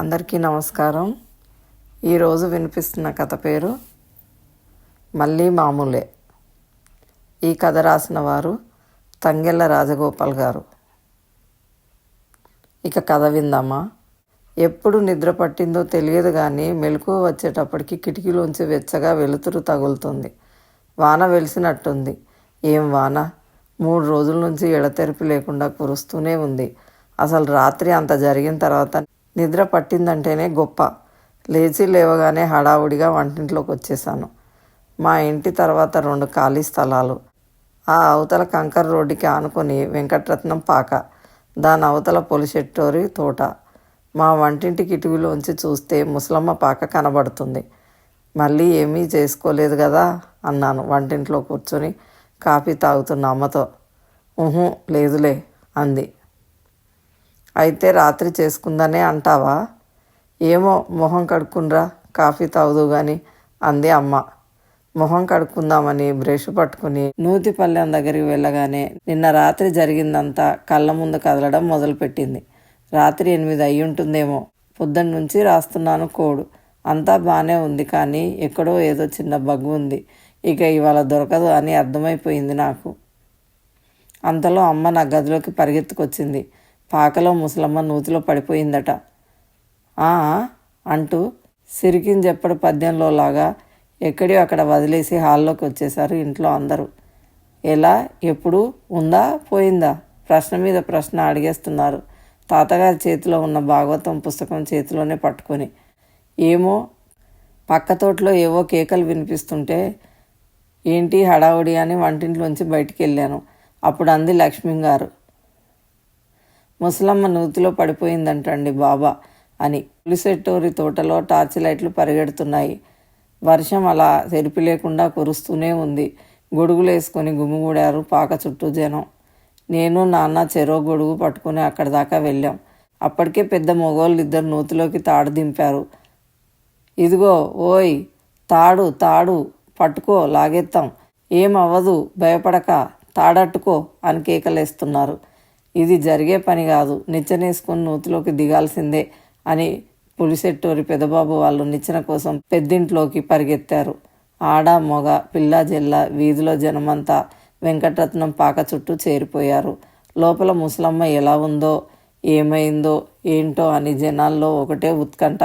అందరికీ నమస్కారం. ఈరోజు వినిపిస్తున్న కథ పేరు మళ్ళీ మామూలే. ఈ కథ రాసిన వారు తంగెళ్ళ రాజగోపాల్ గారు. ఇక కథ విందామా? ఎప్పుడు నిద్ర పట్టిందో తెలియదు కానీ మెలకువ వచ్చేటప్పటికి కిటికీలోంచి వెచ్చగా వెలుతురు తగులుతుంది. వాన వెలిసినట్టుంది. ఏం వాన? మూడు రోజుల నుంచి ఎడతెరిపి లేకుండా కురుస్తూనే ఉంది. అసలు రాత్రి అంత జరిగిన తర్వాత నిద్ర పట్టిందంటేనే గొప్ప. లేచి లేవగానే హడావుడిగా వంటింట్లోకి వచ్చేసాను మా ఇంటి తర్వాత రెండు ఖాళీ స్థలాలు. ఆ అవతల కంకర్ రోడ్డుకి ఆనుకొని వెంకటరత్నం పాక దాని అవతల పొలిశెట్టోరి తోట. మా వంటింటి కిటికీలోంచి చూస్తే ముసలమ్మ పాక కనబడుతుంది. మళ్ళీ ఏమీ చేసుకోలేదు కదా అన్నాను వంటింట్లో కూర్చొని కాఫీ తాగుతున్న అమ్మతో. ఊహు లేదులే అంది. అయితే రాత్రి చేసుకుందనే అంటావా? ఏమో మొహం కడుక్కునరా కాఫీ తాగుదు గాని అంది అమ్మ. మొహం కడుక్కుందామని బ్రష్ పట్టుకుని నూతి పల్లెం దగ్గరికి వెళ్ళగానే నిన్న రాత్రి జరిగిందంతా కళ్ళ ముందు కదలడం మొదలుపెట్టింది. రాత్రి ఎనిమిది అయి ఉంటుందేమో పొద్దున్న నుంచి రాస్తున్నాను కోడు. అంతా బాగానే ఉంది కానీ ఎక్కడో ఏదో చిన్న బగ్గు ఉంది. ఇక ఇవాళ దొరకదు అని అర్థమైపోయింది నాకు. అంతలో అమ్మ నా గదిలోకి పరిగెత్తుకొచ్చింది. పాకలో ముసలమ్మ నూతిలో పడిపోయిందట. "ఆ" అంటూ సిరికిన్ చెప్పడు పద్యంలో లాగా ఎక్కడో అక్కడ వదిలేసి హాల్లోకి వచ్చేశారు ఇంట్లో అందరూ. ఎలా? ఎప్పుడు? ఉందా? పోయిందా? ప్రశ్న మీద ప్రశ్న అడిగేస్తున్నారు. తాతగారి చేతిలో ఉన్న భాగవతం పుస్తకం చేతిలోనే పట్టుకొని. ఏమో? పక్క తోటలో ఏవో కేకలు వినిపిస్తుంటే ఏంటి హడావుడి అని వంటింట్లోంచి బయటికి వెళ్ళాను. అప్పుడు అంది లక్ష్మి గారు ముసలమ్మ నూతిలో పడిపోయిందంటండి బాబా అని. పులిసెట్టూరి తోటలో టార్చ్ లైట్లు పరిగెడుతున్నాయి. వర్షం అలా తెరిపి లేకుండా కురుస్తూనే ఉంది. గొడుగులు వేసుకొని గుమిగూడారు పాక చుట్టూ జనం. నేను నాన్న చెరో గొడుగు పట్టుకుని అక్కడి దాకా వెళ్ళాం. అప్పటికే పెద్ద మొగోళ్ళు ఇద్దరు నూతిలోకి తాడు దింపారు. ఇదిగో ఓయ్ తాడు తాడు పట్టుకో లాగెత్తాం. ఏం అవ్వదు భయపడక తాడట్టుకో అని కేకలేస్తున్నారు. ఇది జరిగే పని కాదు. నిచ్చనేసుకుని నూతిలోకి దిగాల్సిందే అని పులిసెట్టూరి పెదబాబు వాళ్ళు నిచ్చెన కోసం పెద్దింట్లోకి పరిగెత్తారు. ఆడ మొగ పిల్ల జెల్ల వీధిలో జనమంతా వెంకటరత్నం పాక చుట్టూ చేరిపోయారు. లోపల ముసలమ్మ ఎలా ఉందో ఏమైందో ఏంటో అని జనాల్లో ఒకటే ఉత్కంఠ.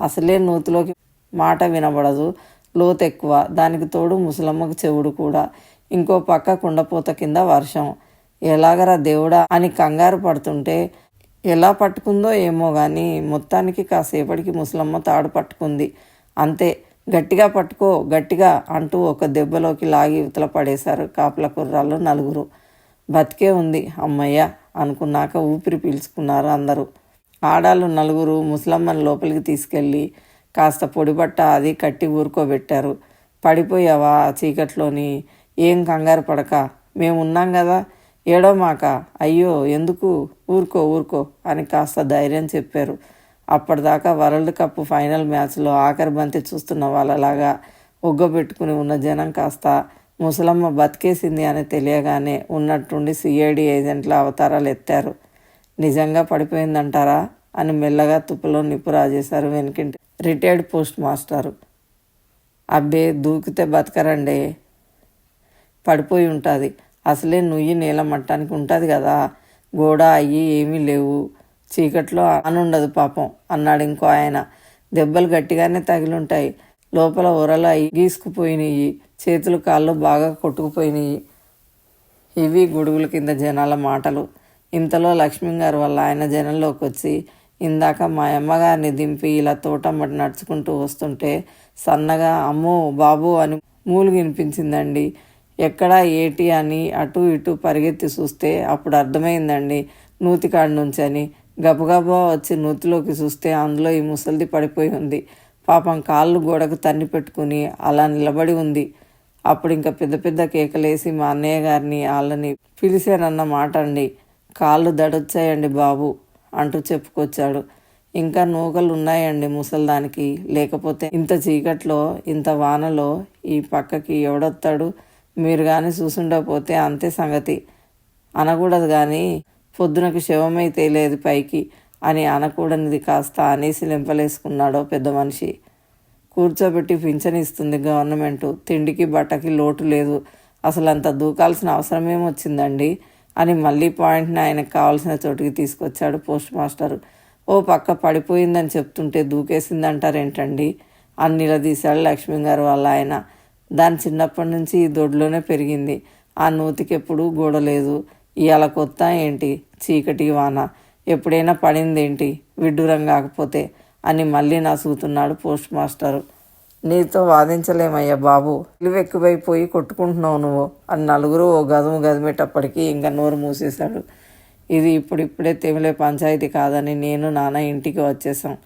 అసలే నూతిలోకి మాట వినబడదు. లోతెక్కువ. దానికి తోడు ముసలమ్మకు చెవుడు కూడా. ఇంకో పక్క కుండపోత కింద వర్షం. ఎలాగరా దేవుడా అని కంగారు పడుతుంటే ఎలా పట్టుకుందో ఏమో కానీ మొత్తానికి కాసేపటికి ముసలమ్మ తాడు పట్టుకుంది. అంతే గట్టిగా పట్టుకో గట్టిగా అంటూ ఒక దెబ్బలోకి లాగి ఇవతల పడేశారు కాపల కుర్రాళ్ళు నలుగురు. బతికే ఉంది అమ్మయ్య అనుకున్నాక ఊపిరి పీల్చుకున్నారు అందరూ. ఆడాళ్ళు నలుగురు ముసలమ్మని లోపలికి తీసుకెళ్ళి కాస్త పొడిబట్ట అది కట్టి ఊరుకోబెట్టారు. పడిపోయావా చీకట్లోని? ఏం కంగారు పడక. మేమున్నాం కదా ఏడో మాక అయ్యో ఎందుకు? ఊరుకో ఊరుకో అని కాస్త ధైర్యం చెప్పారు. అప్పటిదాకా వరల్డ్ కప్ ఫైనల్ మ్యాచ్లో ఆఖరి బంతి చూస్తున్న వాళ్ళలాగా ఒగ్గబెట్టుకుని ఉన్న జనం కాస్త ముసలమ్మ బతికేసింది అని తెలియగానే ఉన్నట్టుండి సిఐడి ఏజెంట్ల అవతారాలు ఎత్తారు. నిజంగా పడిపోయిందంటారా? అని మెల్లగా తుప్పులో నిప్పు రాజేశారు వెనుకింటి రిటైర్డ్ పోస్ట్ మాస్టారు. అబ్బే దూకితే బతకరండి. పడిపోయి ఉంటుంది. అసలే నుయ్యి నీళ్ళ మట్టానికి ఉంటుంది కదా. గోడ అయ్యి ఏమీ లేవు. చీకట్లో అనుండదు పాపం అన్నాడు ఇంకో ఆయన. దెబ్బలు గట్టిగానే తగిలుంటాయి. లోపల ఉరలు అయ్యి గీసుకుపోయినాయి చేతులు కాళ్ళు బాగా కొట్టుకుపోయినాయి ఇవి గొడుగుల కింద జనాల మాటలు. ఇంతలో లక్ష్మి గారు వల్ల ఆయన జనంలోకి వచ్చి ఇందాక మా అమ్మగారిని దింపి ఇలా తోటమ్మటి నడుచుకుంటూ వస్తుంటే సన్నగా అమ్మో బాబు అని మూలు వినిపించిందండి. ఎక్కడ ఏటి అని అటు ఇటు పరిగెత్తి చూస్తే అప్పుడు అర్థమైందండి. నూతికాడి నుంచి అని. గబగబా వచ్చి నూతిలోకి చూస్తే అందులో ఈ ముసలిది పడిపోయి ఉంది. పాపం కాళ్ళు గోడకు తన్ని పెట్టుకుని అలా నిలబడి ఉంది. అప్పుడు ఇంకా పెద్ద పెద్ద కేకలేసి మా అన్నయ్య గారిని వాళ్ళని పిలిచానన్న మాట అండి కాళ్ళు దడొచ్చాయండి బాబు అంటూ చెప్పుకొచ్చాడు. ఇంకా నూకలు ఉన్నాయండి ముసల్దానికి. లేకపోతే ఇంత చీకట్లో ఇంత వానలో ఈ పక్కకి ఎవడొస్తాడు మీరు కానీ చూసుండకపోతే అంతే సంగతి. అనకూడదు కానీ పొద్దునకు శవమై తేలేదు పైకి అని అనకూడనిది కాస్త అనేసి లింపలేసుకున్నాడో పెద్ద మనిషి. కూర్చోబెట్టి పింఛనిస్తుంది గవర్నమెంట్. తిండికి బట్టకి లోటు లేదు. అసలు అంత దూకాల్సిన అవసరం ఏమొచ్చిందండి అని మళ్ళీ పాయింట్ని ఆయనకు కావాల్సిన చోటుకి తీసుకొచ్చాడు పోస్ట్ మాస్టర్. ఓ పక్క పడిపోయిందని చెప్తుంటే దూకేసిందంటారేంటండి? అని నిలదీశాడు లక్ష్మి గారు వాళ్ళ ఆయన. దాని చిన్నప్పటి నుంచి ఈ దొడ్లోనే పెరిగింది. ఆ నూతికి ఎప్పుడూ గోడలేదు ఇవాళ కొత్త ఏంటి? చీకటి వాన. ఎప్పుడైనా పడిందేంటి? విడ్డూరం కాకపోతే అని మళ్ళీ నసుగుతున్నాడు పోస్ట్ మాస్టరు. నీతో వాదించలేమయ్యా బాబు. ఎక్కువైపోయి కొట్టుకుంటున్నావు నువ్వు అని నలుగురు ఓ గదుము గదిమేటప్పటికీ ఇంకా నోరు మూసేశాడు. ఇది ఇప్పుడిప్పుడే తెమిలే పంచాయతీ కాదని నేను నాన్న ఇంటికి వచ్చేసాం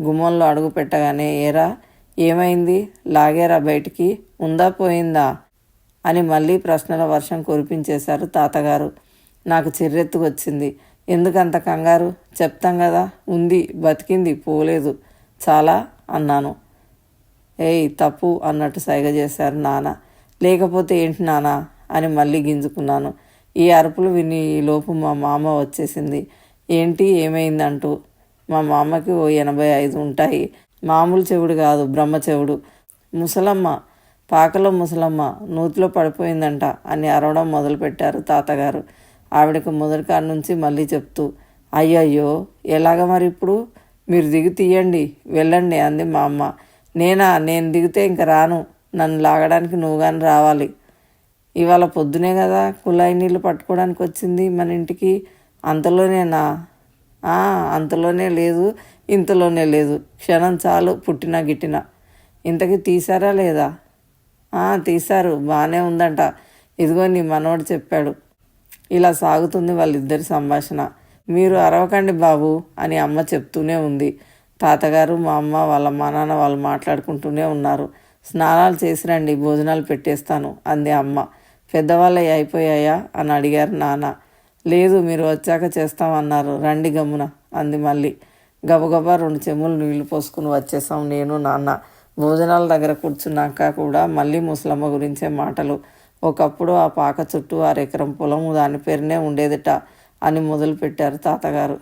గుమ్మంలో అడుగు పెట్టగానే ఏరా ఏమైంది? లాగేరా బయటికి? ఉందా పోయిందా? అని మళ్ళీ ప్రశ్నల వర్షం కురిపించేశారు తాతగారు. నాకు చిర్రెత్తుకొచ్చింది. ఎందుకంత కంగారు? చెప్తాం కదా ఉంది బతికింది పోలేదు. చాలా అన్నాను. ఏయ్ తప్పు అన్నట్టు సైగ చేశారు నాన్న. లేకపోతే ఏంటి నాన్న? అని మళ్ళీ గింజుకున్నాను. ఈ అరుపులు విని ఈ లోపు మా మామ వచ్చేసింది. ఏంటి? ఏమైందంటూ. మా మామకి ఓ ఎనభై ఐదు ఉంటాయి. మామూలు చెవుడు కాదు బ్రహ్మ చెవుడు. ముసలమ్మ పాకలో ముసలమ్మ నూతిలో పడిపోయిందంట అని అరవడం మొదలుపెట్టారు తాతగారు. ఆవిడకు మొదటి కాడ నుంచి మళ్ళీ చెప్తూ అయ్యయ్యో ఎలాగ మరి ఇప్పుడు? మీరు దిగి తీయండి వెళ్ళండి అంది మా అమ్మ. నేనా? నేను దిగితే ఇంక రాను. నన్ను లాగడానికి నువ్వు కానీ రావాలి. ఇవాళ పొద్దునే కదా కుళాయి నీళ్ళు పట్టుకోవడానికి వచ్చింది మన ఇంటికి. అంతలోనేనా? అంతలోనే లేదు ఇంతలోనే లేదు. క్షణం చాలు పుట్టినా గిట్టినా. ఇంతకీ తీసారా లేదా? తీశారు. బాగానే ఉందంట. ఇదిగో నీ మనవడు చెప్పాడు. ఇలా సాగుతుంది వాళ్ళిద్దరి సంభాషణ. మీరు అరవకండి బాబు అని అమ్మ చెప్తూనే ఉంది. తాతగారు మా అమ్మ వాళ్ళ మా నాన్న వాళ్ళు మాట్లాడుకుంటూనే ఉన్నారు. స్నానాలు చేసి రండి భోజనాలు పెట్టేస్తాను అంది అమ్మ. పెద్దవాళ్ళవి అయిపోయాయా? అని అడిగారు నాన్న. లేదు మీరు వచ్చాక చేస్తామన్నారు. రండి గమ్మున అంది మళ్ళీ. గబగబా రెండు చెమ్ములు నీళ్ళు పోసుకుని వచ్చేసాం నేను నాన్న. భోజనాల దగ్గర కూర్చున్నాక కూడా మళ్ళీ ముసలమ్మ గురించే మాటలు. ఒకప్పుడు ఆ పాక చుట్టూ ఆరెకరం పొలము దాని పేరునే ఉండేదిట అని మొదలుపెట్టారు తాతగారు.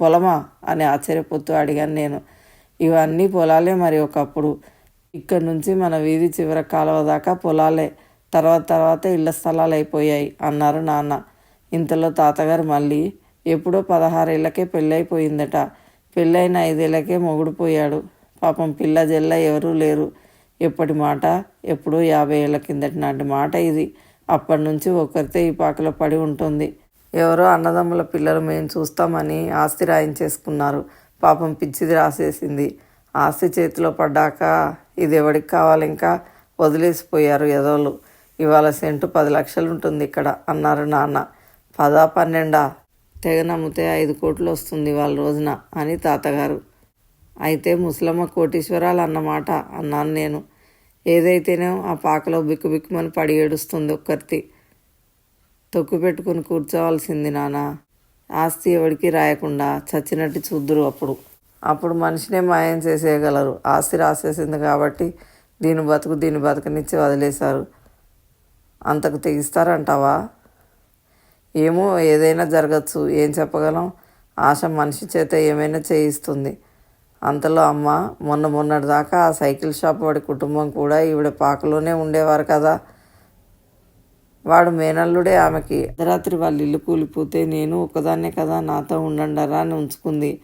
పొలమా? అని ఆశ్చర్యపోతూ అడిగాను నేను. ఇవన్నీ పొలాలే మరి ఒకప్పుడు. ఇక్కడ నుంచి మన వీధి చివర కాలువ దాకా పొలాలే. తర్వాత తర్వాత ఇళ్ళ స్థలాలు అయిపోయాయి అన్నారు నాన్న. ఇంతలో తాతగారు మళ్ళీ ఎప్పుడో పదహారేళ్ళకే పెళ్ళైపోయిందట పెళ్ళైన ఐదేళ్ళకే మొగుడుపోయాడు. పాపం పిల్ల జల్ల ఎవరూ లేరు. ఎప్పటి మాట? ఎప్పుడో యాభై ఏళ్ళ కిందటి నాటి మాట ఇది. అప్పటి నుంచి ఒకరితే ఈ పాకలో పడి ఉంటుంది. ఎవరో అన్నదమ్ముల పిల్లలు మేము చూస్తామని ఆస్తి రాయించేసుకున్నారు. పాపం పిచ్చిది రాసేసింది. ఆస్తి చేతిలో పడ్డాక ఇది ఎవడికి కావాలి ఇంకా? వదిలేసిపోయారు ఎదోలు ఇవాళ సెంటు పది లక్షలు ఉంటుంది ఇక్కడ అన్నారు నాన్న. పదా పన్నెండా? తెగ నమ్మితే ఐదు కోట్లు వస్తుంది వాళ్ళ రోజున అని తాతగారు. అయితే ముసలమ్మ కోటీశ్వరాలు అన్నమాట అన్నాను నేను. ఏదైతేనే ఆ పాకలో బిక్కుబిక్కుమని పడి ఏడుస్తుంది ఒక్కరితి. తొక్కు పెట్టుకుని కూర్చోవాల్సింది నాన్న ఆస్తి ఎవడికి రాయకుండా చచ్చినట్టు చూద్దురు అప్పుడు. అప్పుడు మనిషినే మాయం చేసేయగలరు. ఆస్తి రాసేసింది కాబట్టి దీని బతుకు దీని బతుకనిచ్చి వదిలేశారు. అంతకు తెగిస్తారంటావా? ఏమో ఏదైనా జరగచ్చు ఏం చెప్పగలం? ఆశ మనిషి చేత ఏమైనా చేయిస్తుంది. అంతలో అమ్మ మొన్న మొన్నటి దాకా ఆ సైకిల్ షాప్ వాడి కుటుంబం కూడా ఈవిడ పాకలోనే ఉండేవారు కదా. వాడు మేనల్లుడే ఆమెకి అర్ధరాత్రి వాళ్ళ ఇల్లు కూలిపోతే నేను ఒకదాన్నే కదా నాతో ఉండండరా అని ఉంచుకుంది.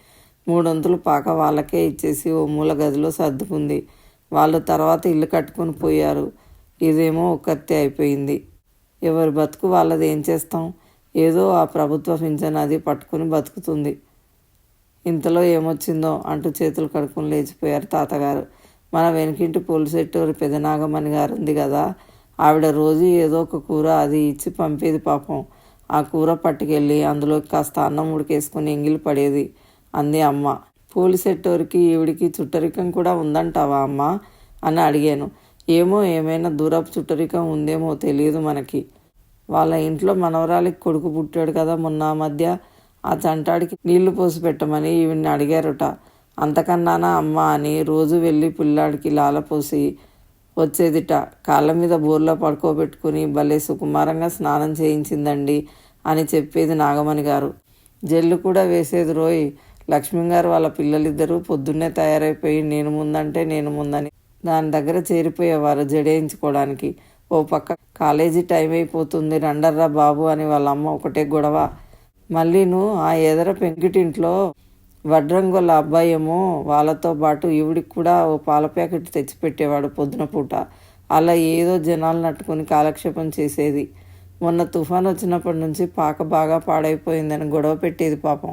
మూడొంతులు పాక వాళ్ళకే ఇచ్చేసి ఓ మూల గదిలో సర్దుకుంది. వాళ్ళు తర్వాత ఇల్లు కట్టుకొని పోయారు. ఇదేమో ఒక్కత్తే అయిపోయింది. ఎవరి బతుకు వాళ్ళది ఏం చేస్తాం? ఏదో ఆ ప్రభుత్వ పింఛన్ అది పట్టుకుని బతుకుతుంది. ఇంతలో ఏమొచ్చిందో అంటూ చేతులు కడుక్కుని లేచిపోయారు తాతగారు. మన వెనకింటి పోలిసెట్టూరి పెదనాగమణి గారు ఉంది కదా ఆవిడ రోజు ఏదో ఒక కూర అది ఇచ్చి పంపేది పాపం. ఆ కూర పట్టుకెళ్ళి అందులో కాస్త అన్నం ఉడికేసుకుని ఎంగిలి పడేది అంది అమ్మ. పోలిసెట్టూరికి ఈవిడికి చుట్టరికం కూడా ఉందంటావా అమ్మ? అని అడిగాను. ఏమో ఏమైనా దూరపు చుట్టరికం ఉందేమో తెలియదు మనకి. వాళ్ళ ఇంట్లో మనవరాలికి కొడుకు పుట్టాడు కదా మొన్న మధ్య. ఆ చంటాడికి నీళ్ళు పోసి పెట్టమని ఈవిని అడిగారుట. అంతకన్నానా అమ్మ అని రోజు వెళ్ళి పిల్లాడికి లాలపోసి వచ్చేదిట. కాళ్ళ మీద బోర్లో పడుకోబెట్టుకుని భలే సుకుమారంగా స్నానం చేయించిందండి అని చెప్పేది నాగమణి గారు. జల్లు కూడా వేసేది రోయ్ లక్ష్మి గారు వాళ్ళ పిల్లలిద్దరూ పొద్దున్నే తయారైపోయి నేను ముందంటే నేను ముందని. దాని దగ్గర చేరిపోయేవారు జడేయించుకోవడానికి. ఓ పక్క కాలేజీ టైం అయిపోతుంది రండర్రా బాబు అని వాళ్ళ అమ్మ ఒకటే గొడవ. మళ్ళీను ఆ ఎదర పెంకిటింట్లో వడ్రంగుల అబ్బాయి ఏమో వాళ్ళతో పాటు ఈవిడికి కూడా ఓ పాల ప్యాకెట్ తెచ్చిపెట్టేవాడు పొద్దున పూట. అలా ఏదో జనాలు నట్టుకొని కాలక్షేపం చేసేది. మొన్న తుఫాన్ వచ్చినప్పటి నుంచి పాక బాగా పాడైపోయిందని గొడవ పెట్టేది పాపం.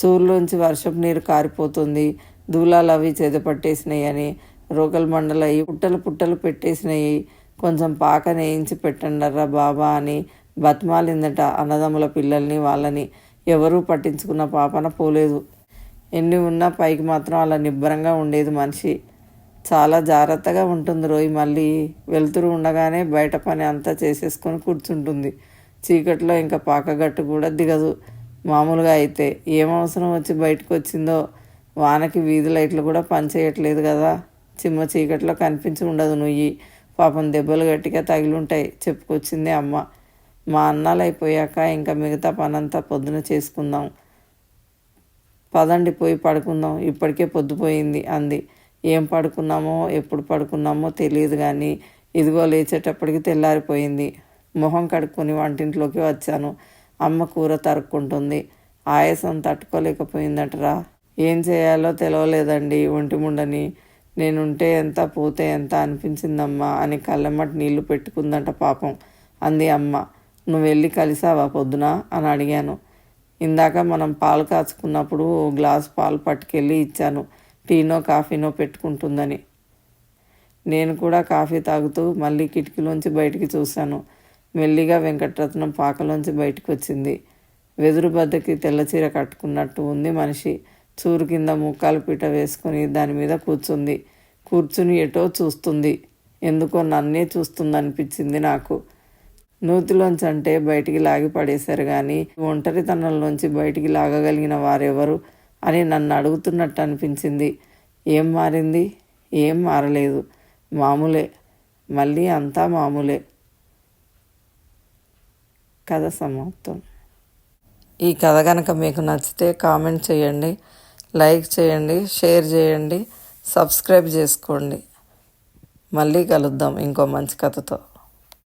చూరులోంచి వర్షపు నీరు కారిపోతుంది దూలాలు అవి చెదపట్టేసినాయి అని రోగల మండలయ్యి పుట్టలు పుట్టలు పెట్టేసినాయి. కొంచెం పాక నేయించి పెట్టండర్రా బాబా అని బతిమాలిందట అన్నదమ్ముల పిల్లల్ని వాళ్ళని. ఎవరూ పట్టించుకున్న పాపన పోలేదు. ఎన్ని ఉన్నా పైకి మాత్రం అలా నిబ్బరంగా ఉండేది మనిషి. చాలా జాగ్రత్తగా ఉంటుంది రోయి మళ్ళీ. వెలుతురు ఉండగానే బయట పని అంతా చేసేసుకొని కూర్చుంటుంది. చీకట్లో ఇంకా పాకగట్టు కూడా దిగదు. మామూలుగా అయితే ఏం అవసరం వచ్చి బయటకు వచ్చిందో వానకి వీధి లైట్లు కూడా పనిచేయట్లేదు కదా. చిమ్మ చీకట్లో కనిపించి ఉండదు నుయ్యి. పాపం దెబ్బలు గట్టిగా తగిలుంటాయి. చెప్పుకొచ్చింది అమ్మ. మా అన్నాలు అయిపోయాక ఇంకా మిగతా పనంతా పొద్దున చేసుకుందాం. పదండి పోయి పడుకుందాం. ఇప్పటికే పొద్దుపోయింది అంది. ఏం పడుకున్నామో ఎప్పుడు పడుకున్నామో తెలియదు కానీ ఇదిగో లేచేటప్పటికి తెల్లారిపోయింది. మొహం కడుక్కొని వంటింట్లోకి వచ్చాను. అమ్మ కూర తరుక్కుంటుంది. ఆయాసం తట్టుకోలేకపోయిందటరా? ఏం చేయాలో తెలవలేదండి ఒంటి ముండని. నేనుంటే ఎంత పోతే ఎంత అనిపించిందమ్మా అని కళ్ళమ్మటి నీళ్ళు పెట్టుకుందంట పాపం. అంది అమ్మ. నువ్వు వెళ్ళి కలిసావా పొద్దున? అని అడిగాను. ఇందాక మనం పాలు కాచుకున్నప్పుడు ఓ గ్లాస్ పాలు పట్టుకెళ్ళి ఇచ్చాను. టీనో కాఫీనో పెట్టుకుంటుందని. నేను కూడా కాఫీ తాగుతూ మళ్ళీ కిటికీలోంచి బయటికి చూశాను. మెల్లిగా వెంకటరత్నం పాకలోంచి బయటికి వచ్చింది వెదురు బద్దకి తెల్ల చీర కట్టుకున్నట్టు ఉంది మనిషి. చూరు కింద ముక్కాలు పీట వేసుకొని దాని మీద కూర్చుంది. కూర్చుని ఎటో చూస్తుంది. ఎందుకో నన్నే చూస్తుందనిపించింది నాకు. నూతిలోంచి అంటే బయటికి లాగి పడేశారు కానీ ఒంటరితనంలోంచి బయటికి లాగగలిగిన వారెవరు అని నన్ను అడుగుతున్నట్టు అనిపించింది ఏం మారింది? ఏం మారలేదు. మామూలే. మళ్ళీ అంతా మామూలే. కథ సమాప్తం. ఈ కథ కనుక మీకు నచ్చితే కామెంట్ చేయండి. లైక్ చేయండి షేర్ చేయండి సబ్స్క్రైబ్ చేసుకోండి. మళ్ళీ కలుద్దాం ఇంకో మంచి కథతో.